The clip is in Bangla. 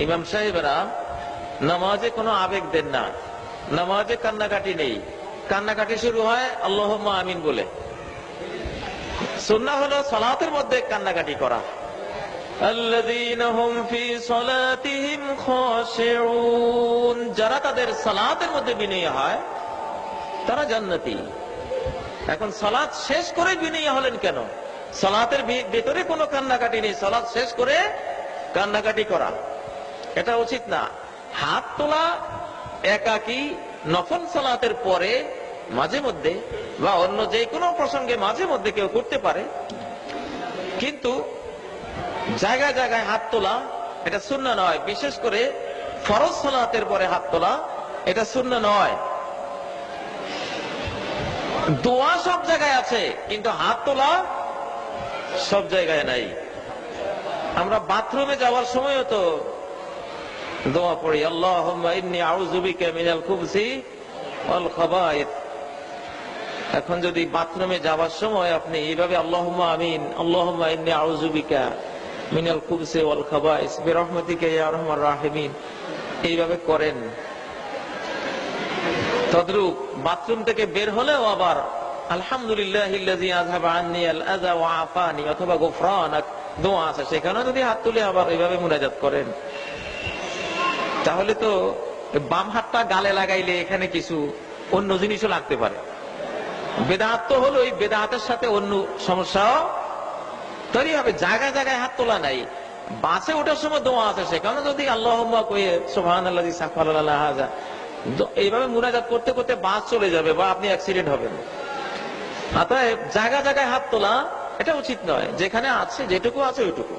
ইমাম সাহেবরা, নামাজে কোনো আবেগ দেন না। নামাজে কান্নাকাটি নেই। কান্নাকাটি শুরু হয় আল্লাহ আমিন বলে। সন্না হলো সলাতের মধ্যে কান্নাকাটি করা। যারা তাদের সালাতের মধ্যে বিনয় হয়, তারা জান্নাতি। এখন সালাত শেষ করে বিনয় হলেন কেন? সালাতের ভেতরে কোনো কান্নাকাটি নেই। সালাত শেষ করে কান্নাকাটি করা। এটা উচিত না। হাত তোলা, একাকি, নফল সালাতের পরে মাঝে মধ্যে বা অন্য যে কোনো প্রসঙ্গে মাঝে মধ্যে কেউ করতে পারে। কিন্তু জায়গায় জায়গায় হাত তোলা, এটা শূন্য নয়। বিশেষ করে ফরজ সালাতের পরে হাত তোলা, এটা শূন্য নয়। দোয়া সব জায়গায় আছে, কিন্তু হাত তোলা সব জায়গায় নাই। আমরা বাথরুমে যাওয়ার সময়ও তো দোয়া পড়ি আল্লাহ ইন্নি আউযুবিকা মিনাল খুবসি ওয়াল খাবায়েথ। এখন যদি বাথরুমে যাওয়ার সময় আপনি এইভাবে আল্লাহ আমিন আল্লাহ ইন্নি আউযুবিকা মিনাল খুবসি ওয়াল খাবায়েস বিরহমাতিকা আরহামার রাহিমিন। এইভাবে করেন। তদ্রূপ বাথরুম থেকে বের হলেও আবার, আলহামদুলিল্লাহ অথবা আছে। সেখানে যদি হাত তুলে আবার এইভাবে মুনাজাত করেন। তাহলে তো বাম হাতটা গালে লাগাইলে এখানে কিছু অন্য জিনিসও লাগতে পারে। বেদাহাত তো হলো এই বেদাহাতের সাথে অন্য সমস্যাও। তৈরি হবে, জায়গায় জায়গায় হাত তোলা নাই। বাসে ওঠার সময় দোয়া আছে সেখানে যদি আল্লাহ কয়ে সোহান আল্লাহ এইভাবে মুনাজাত করতে করতে বাস চলে যাবে বা আপনি অ্যাক্সিডেন্ট হবেন। অতএব জায়গা জায়গায় হাত তোলা, এটা উচিত নয়। যেখানে আছে, যেটুকু আছে ওইটুকু।